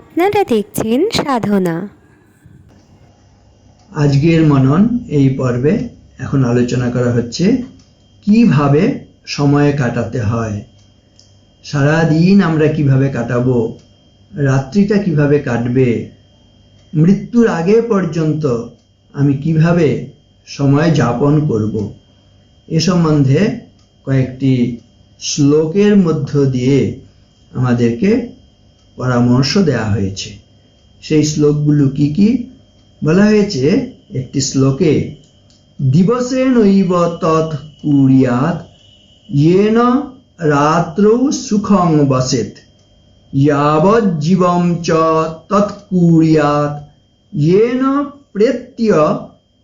আপনারা দেখছেন সাধনা। আজকের মনন এই পর্বে এখন আলোচনা করা হচ্ছে, কীভাবে সময় কাটাতে হয়? সারা দিন আমরা কীভাবে কাটাবো? রাত্রিটা কীভাবে কাটবে? মৃত্যুর আগে পর্যন্ত আমি কীভাবে সময় যাপন করব? এ সম্বন্ধে কয়েকটি শ্লোকের মধ্য দিয়ে আমাদেরকে পরামর্শ দেওয়া হয়েছে। সেই শ্লোকগুলো কি কি? বলা হয়েছে, একটি শ্লোকে, দিবসে নৈব তৎ কুরিয়াত, ইয়েন রাত্রৌ সুখং বসেত যাবজ্জীবম চ তৎ কুরিয়াত, ইয়েন প্রেত্য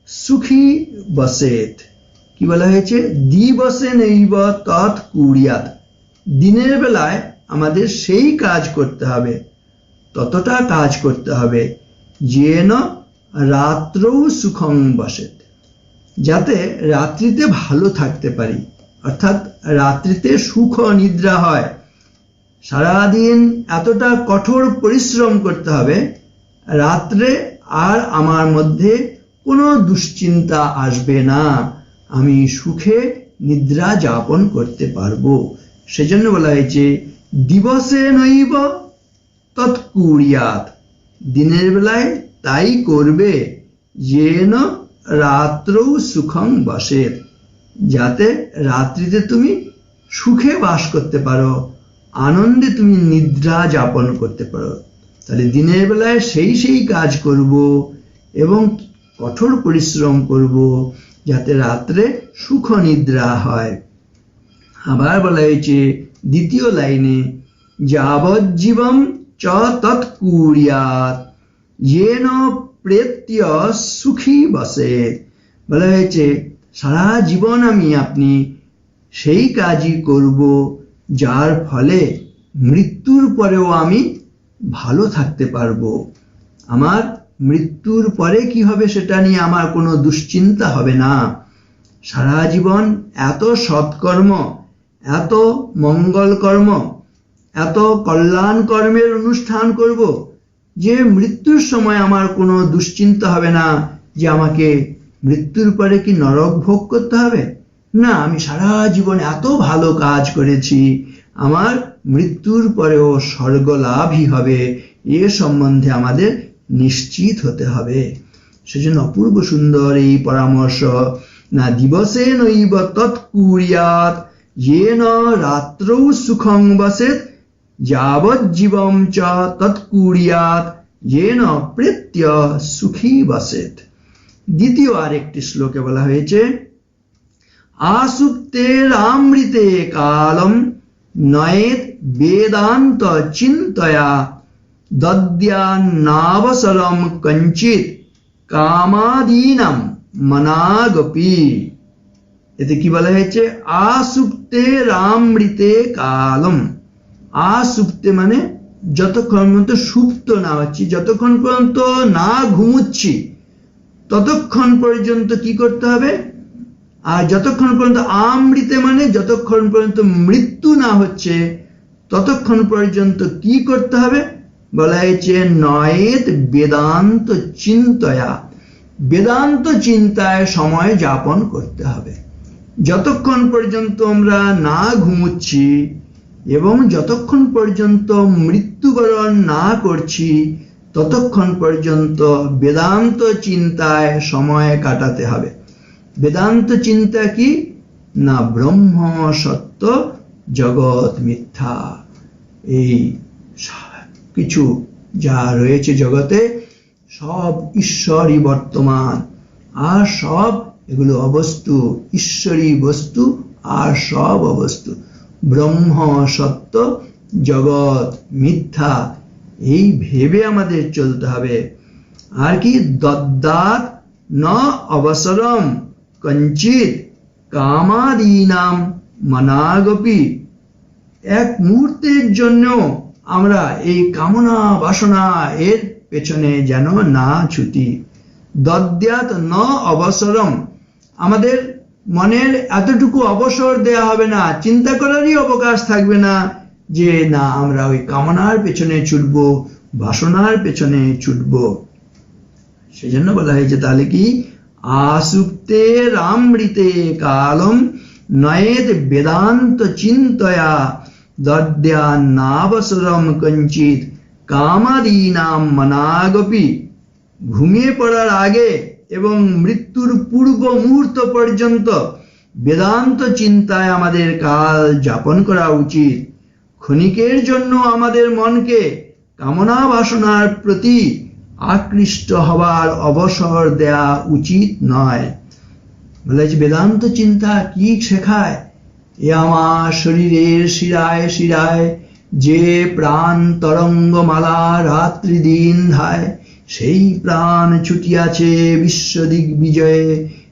সুখী বসেত। কি বলা হয়েছে? দিবসে নৈব তৎ কুরিয়াত, দিনের বেলায় আমাদের সেই কাজ করতে হবে, ততটা কাজ করতে হবে যেন রাত্রৌ সুখং বসেত যাতে রাত্রিতে ভালো থাকতে পারি, অর্থাৎ রাত্রিতে সুখ নিদ্রা হয়। সারাদিন এতটা কঠোর পরিশ্রম করতে হবে, রাত্রে আর আমার মধ্যে কোনো দুশ্চিন্তা আসবে না, আমি সুখে নিদ্রা যাপন করতে পারব। সেজন্য বলা হয়েছে দিবসে নৈব তৎকুরিয়াত। দিনের বেলায় তাই করবে, যেন রাত্রৌ সুখং বসের যাতে রাত্রিতে তুমি সুখে বাস করতে পারো, আনন্দে তুমি নিদ্রা যাপন করতে পারো। তাহলে দিনের বেলায় সেই সেই কাজ করব এবং কঠোর পরিশ্রম করব, যাতে রাত্রে সুখ নিদ্রা হয়। আবার বলা হয়েছে দ্বিতীয় লাইনে যাবজ্জীবম চ তৎকুরিয়াত যেন প্রেত্য সুখী বসে। বলা হয়েছে, সারা জীবন আমি আপনি সেই কাজই করব, যার ফলে মৃত্যুর পরেও আমি ভালো থাকতে পারব। আমার মৃত্যুর পরে কি হবে সেটা নিয়ে আমার কোনো দুশ্চিন্তা হবে না। সারা জীবন এত সৎকর্ম এত মঙ্গল কর্ম, এত কল্যাণ কর্মের অনুষ্ঠান করব যে মৃত্যুর সময় আমার কোনো দুশ্চিন্তা হবে না যে আমাকে মৃত্যুর পরে কি নরক ভোগ করতে হবে? না, আমি সারা জীবন এত ভালো কাজ করেছি, আমার মৃত্যুর পরেও স্বর্গ লাভই হবে, এ সম্বন্ধে আমাদের নিশ্চিত হতে হবে। সেজন্য অপূর্ব সুন্দর এই পরামর্শ, না দিবসে নৈব তৎকুরিয়াত येन রাত্রৌ সুখং বসেত যাবজ্জীবম চ তৎকুরিয়াত येन প্রেত্য সুখী বসেত দ্বিতীয় আরেকটি শ্লোকে বলা হয়েছে আসুপ্তের আমৃতে কালম নয়েত বেদান্ত চিন্তয়া দদ্যান্নাবসরম কঞ্চিত কামাদীনাম মনাগপি এতে কি বলা হয়েছে? আসুপ্তে রামৃতে কালম। আসুপ্তে মানে যতক্ষণ পর্যন্ত সুপ্ত না হচ্ছি, যতক্ষণ পর্যন্ত না ঘুমুচ্ছি, ততক্ষণ পর্যন্ত কি করতে হবে? আর যতক্ষণ পর্যন্ত আমৃতে মানে যতক্ষণ পর্যন্ত মৃত্যু না হচ্ছে, ততক্ষণ পর্যন্ত কি করতে হবে? বলা হয়েছে নয়েত বেদান্ত চিন্তয়া। বেদান্ত চিন্তায় সময় যাপন করতে হবে। যতক্ষণ পর্যন্ত আমরা না ঘুমুচ্ছি এবং যতক্ষণ পর্যন্ত মৃত্যুবরণ না করছি, ততক্ষণ পর্যন্ত বেদান্ত চিন্তায় সময় কাটাতে হবে। বেদান্ত চিন্তা কি? না ব্রহ্ম সত্য জগৎ মিথ্যা। এই কিছু যা রয়েছে জগতে, সব ঈশ্বরই বর্তমান। আর সব এগুলো অবস্তু, ঈশ্বরী বস্তু আর সব অবস্তু। ব্রহ্ম সত্য, জগৎ মিথ্যা, এই ভেবে আমাদের চলতে হবে। আর কি? দদ্দাত ন অবসরম কঞ্চিত কামাদীনাম মনাগপি। এক মুহূর্তের জন্য আমরা এই কামনা বাসনা এর পেছনে যেন না ছুটি। দদ্যাত ন অবসরম আমাদের মনের এতটুকু অবসর দেয়া হবে না, চিন্তা করারই অবকাশ থাকবে না যে, না, আমরা ওই কামনার পেছনে ছুটবো, বাসনার পেছনে ছুটব। সেজন্য বলা হয়েছে, তাহলে কি? আসুপ্তে রামৃতে কালম নয়েদ বেদান্ত চিন্তয়া দদ্যা নাবসরম কঞ্চিত কামাদীনাম মনাগপি। ঘুমিয়ে পড়ার আগে এবং মৃত্যুর পূর্ব মুহূর্ত পর্যন্ত বেদান্ত চিন্তায় আমাদের কাল যাপন করা উচিত। ক্ষণিকের জন্য আমাদের মনকে কামনা বাসনার প্রতি আকৃষ্ট হবার অবসর দেয়া উচিত নয়। বলে যে বেদান্ত চিন্তা কি শেখায়? এ আমার শরীরের শিরায় শিরায় যে প্রাণ তরঙ্গমালা রাত্রি দিন ধায়। সেই প্রাণ ছুটিয়াছে বিশ্ব দিগ্বিজয়ে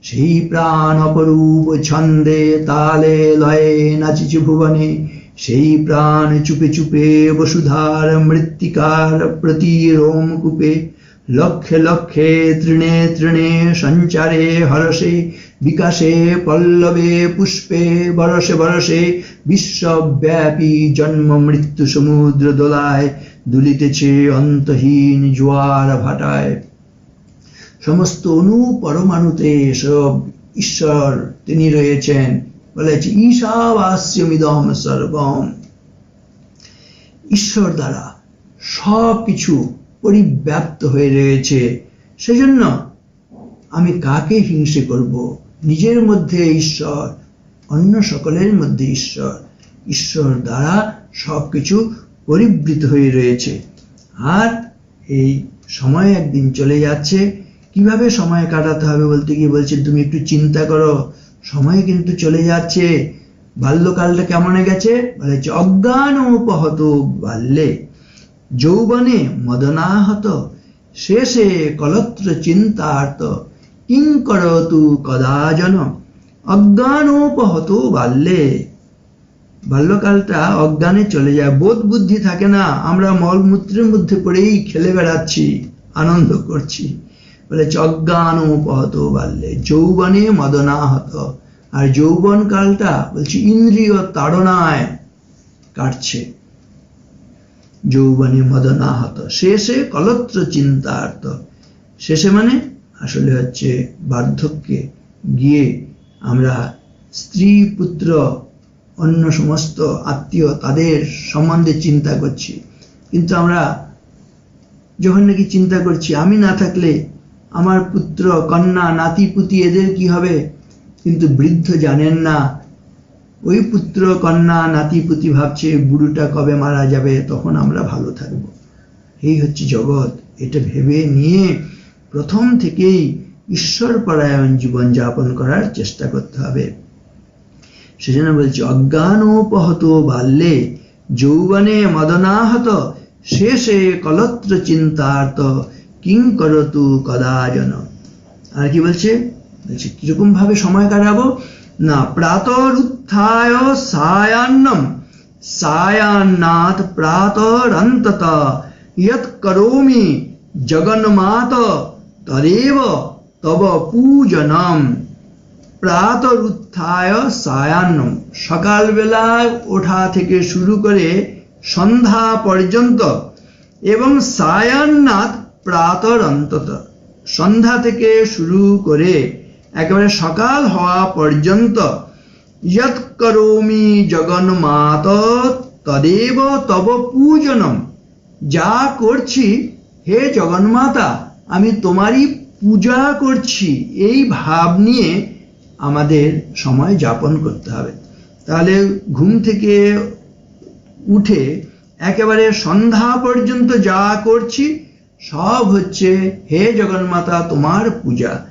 সেই প্রাণ অপরূপ ছন্দে তালে লয়ে নাচিছে ভুবনে, সেই প্রাণ চুপে চুপে বসুধার মৃত্তিকার প্রতি রোম রোমকূপে লক্ষে লক্ষে তৃণে তৃণে সঞ্চারে হরসে বিকাশে, পল্লবে, পুষ্পে, বরসে বরসে বিশ্বব্যাপী জন্ম মৃত্যু সমুদ্র দোলায় দুলিতেছে অন্তহীন জোয়ার ভাটায়। সমস্ত অণু পরমাণুতে সব ঈশ্বর তিনি রয়েছেন বলেছে, ঈশাবাস্যমিদম সর্বম। ঈশ্বর দ্বারা সব কিছু পরিব্যাপ্ত হয়ে রয়েছে। সেজন্য আমি কাকে হিংসে করব? নিজের মধ্যে ঈশ্বর, অন্য সকলের মধ্যে ঈশ্বর। ঈশ্বর দ্বারা সব কিছু পরিবৃত হয়ে রয়েছে। আর এই সময় একদিন চলে যাচ্ছে। কীভাবে সময় কাটাতে হবে বলতে গিয়ে বলছে, তুমি একটু চিন্তা করো। সময় কিন্তু চলে যাচ্ছে। বাল্যকালটা কেমন গেছে? বলেছে অজ্ঞান উপহত বাল্যে, যৌবনে মদনাহত, শেষে কলত্র চিন্তার্ত কিং করতু কদাজন অজ্ঞানোপহত বাল্যে। বাল্যকালটা অজ্ঞানে চলে যায়, বোধ বুদ্ধি থাকে না। আমরা মলমূত্রের মধ্যে পড়েই খেলে বেড়াচ্ছি, আনন্দ করছি। বলেছে, অজ্ঞানোপহত বাল্যে, যৌবনে মদনাহত। আর যৌবন কালটা বলছি, ইন্দ্রিয় তাড়নায় কাটছে। যৌবনে মদনাহত। শেষে কলত্র চিন্তার্থ শেষে মানে আসলে হচ্ছে বার্ধক্যে গিয়ে আমরা স্ত্রী, পুত্র, অন্য সমস্ত আত্মীয় তাদের সম্বন্ধে চিন্তা করছি। কিন্তু আমরা যখন নাকি চিন্তা করছি, আমি না থাকলে আমার পুত্র, কন্যা, নাতি, পুতি এদের কি হবে? কিন্তু বৃদ্ধ জানেন না। ওই পুত্র, কন্যা, নাতি, পুতি ভাবছে, বুড়োটা কবে মারা যাবে? তখন আমরা ভালো থাকব। এই হচ্ছে জগৎ। এটা ভেবে নিয়ে প্রথম থেকেই ঈশ্বর পরায়ণ জীবন যাপন করার চেষ্টা করতে হবে। সেজন্য বলছি, অজ্ঞানোপহত বাল্যে যৌবনে মদনাহত, শেষে কলত্র চিন্তার্থ কিং করতু কদাজন। আর কি বলছে? বলছে, কীরকম ভাবে সময় কাটাবো? না প্রাতর উত্থায় সায়ান্নম সায়ান্নাথ প্রাতরন্তত, ইয়ৎ করোমি জগন্মাত তদেব তব পূজনম প্রাতর উত্থায় সায়ান্নম সকালবেলা ওঠা থেকে শুরু করে সন্ধ্যা পর্যন্ত এবং সায়ান্নাথ প্রাতর অন্তত। সন্ধ্যা থেকে শুরু করে একেবারে সকাল হওয়া পর্যন্ত যৎ করোমি জগন্মাত তদেব তব পূজনম। যা করছি হে জগন্মাতা আমি তোমারই পূজা করছি। এই ভাব নিয়ে আমাদের সময় যাপন করতে হবে। তাহলে ঘুম থেকে উঠে একেবারে সন্ধ্যা পর্যন্ত যা করছি, সব হচ্ছে হে জগন্মাতা, তোমার পূজা।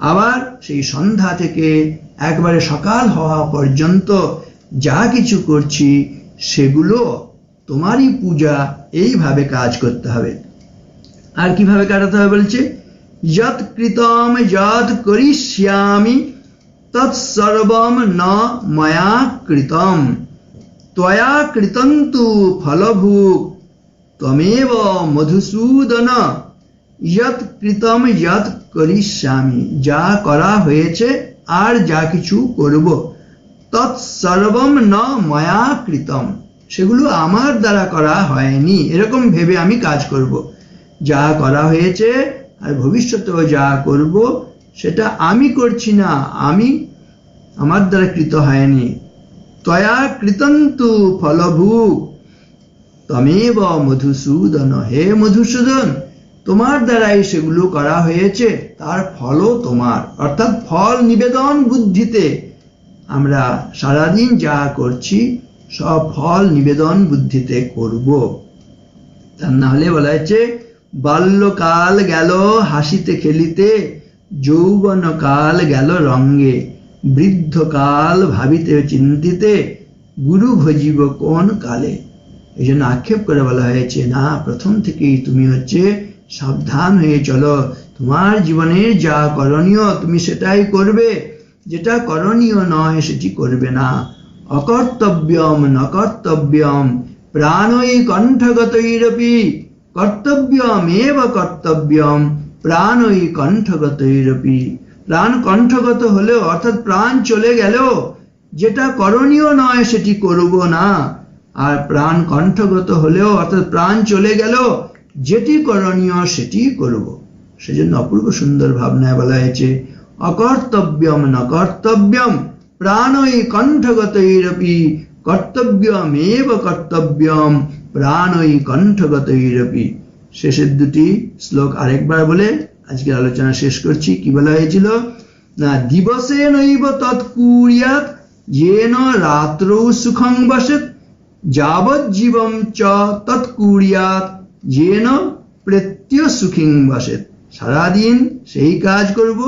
আবার সেই সন্ধ্যা থেকে একবারে সকাল হওয়া পর্যন্ত যা কিছু করছি, সেগুলো তোমারই পূজা। এইভাবে কাজ করতে হবে। আর কীভাবে কাটাতে হবে বলছে? যৎ কৃতম যৎ করিষ্যামি তৎসর্বম ন ময়া কৃতম। ত্বয়া কৃতন্তু ফলভূক ত্বমেব মধুসূদন। যৎ কৃতম যৎ করিষ্যামি, যা করা হয়েছে আর যা কিছু করব। তৎসর্বম ন ময়া কৃতম, সেগুলো আমার দ্বারা করা হয়নি, এরকম ভেবে আমি কাজ করব। যা করা হয়েছে আর ভবিষ্যতেও যা করব, সেটা আমি করছি না, আমি আমার দ্বারা কৃত হয়নি। তয়া কৃতন্তু ফলভূক তমেব মধুসূদন। হে মধুসূদন, তোমার দ্বারাই সেগুলো করা হয়েছে, তার ফলও তোমার। অর্থাৎ ফল নিবেদন বুদ্ধিতে আমরা সারাদিন যা করছি, সব ফল নিবেদন বুদ্ধিতে করব। তার না হলে বলা হয়েছে বাল্যকাল গেল হাসিতে খেলিতে যৌবন কাল গেল রঙ্গে। বৃদ্ধকাল ভাবিতে চিন্তিতে, গুরু ভজিব কোন কালে? এই জন্য আক্ষেপ করে বলা হয়েছে, না, প্রথম থেকেই তুমি হচ্ছে সাবধান হয়ে চলো। তোমার জীবনের যা করণীয় তুমি সেটাই করবে। যেটা করণীয় নয় সেটি করবে না। অকর্তব্যম নকর্তব্যম, প্রাণই কণ্ঠগতৈরপি। কর্তব্যমেব কর্তব্যম প্রাণই কণ্ঠগতৈরপি প্রাণ কণ্ঠগত হলেও অর্থাৎ প্রাণ চলে গেলেও যেটা করণীয় নয় সেটি করব না আর প্রাণ কণ্ঠগত হলেও, অর্থাৎ প্রাণ চলে গেল, যেটি করণীয় সেটি করব। সেজন্য অপূর্ব সুন্দর ভাবনায় বলা হয়েছে, অকর্তব্যম ন কর্তব্যম প্রাণই কণ্ঠগতৈরপি, কর্তব্যমেব কর্তব্যম। প্রাণই কণ্ঠগতৈরপি শেষের দুটি শ্লোক আরেকবার বলে আজকের আলোচনা শেষ করছি। কি বলা হয়েছিল? না, দিবসে নৈব তৎকুরিয়াত যেন রাত্রৌ সুখং বসেত যাবজ্জীবম চ তৎকুরিয়াত যেন প্রত্যয় সুখিং বসেত সারাদিন সেই কাজ করব,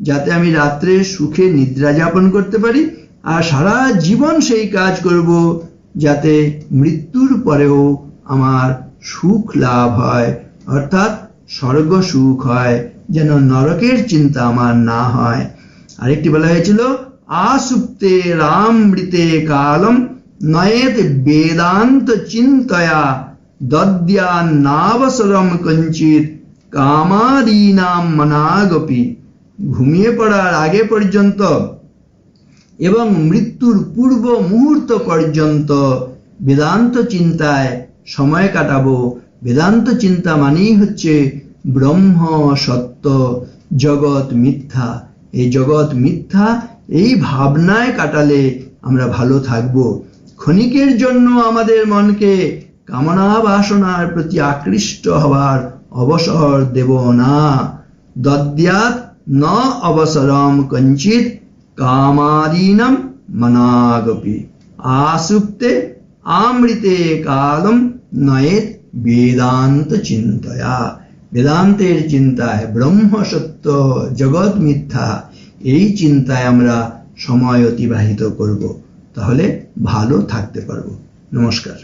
যাতে আমি রাত্রে সুখে নিদ্রা যাপন করতে পারি, আর সারা জীবন সেই কাজ করব। যাতে মৃত্যুর পরেও আমার সুখ লাভ হয়, অর্থাৎ স্বর্গ সুখ হয়, যেন নরকের চিন্তা আমার না হয়। আরেকটি বলা হয়েছিল, আসুপ্তে রামৃতে কালম নয়েত বেদান্ত চিন্তয়া দদ্যান্নাবসরম কঞ্চিত কামাদীনাম মনাগপি। ঘুমিয়ে পড়ার আগে পর্যন্ত এবং মৃত্যুর পূর্ব মুহূর্ত পর্যন্ত বেদান্ত চিন্তায় সময় কাটাবো। বেদান্ত চিন্তা মানেই হচ্ছে ব্রহ্ম, সত্য, জগৎ, মিথ্যা। এই জগৎ, মিথ্যা এই ভাবনায় কাটালে আমরা ভালো থাকব। ক্ষণিকের জন্য আমাদের মনকে কামনা বাসনার প্রতি আকৃষ্ট হওয়ার অবসর দেব না। দদ্যাত ন অবসরম কঞ্চিত কামাদীনম মনাগপি আসুপ্তে আমৃতে কালম নয়েত বেদান্ত চিন্তয়া বেদান্তের চিন্তায় ব্রহ্ম সত্য জগৎ মিথ্যা এই চিন্তায় আমরা সময় অতিবাহিত করব। তাহলে ভালো থাকতে পারব। নমস্কার।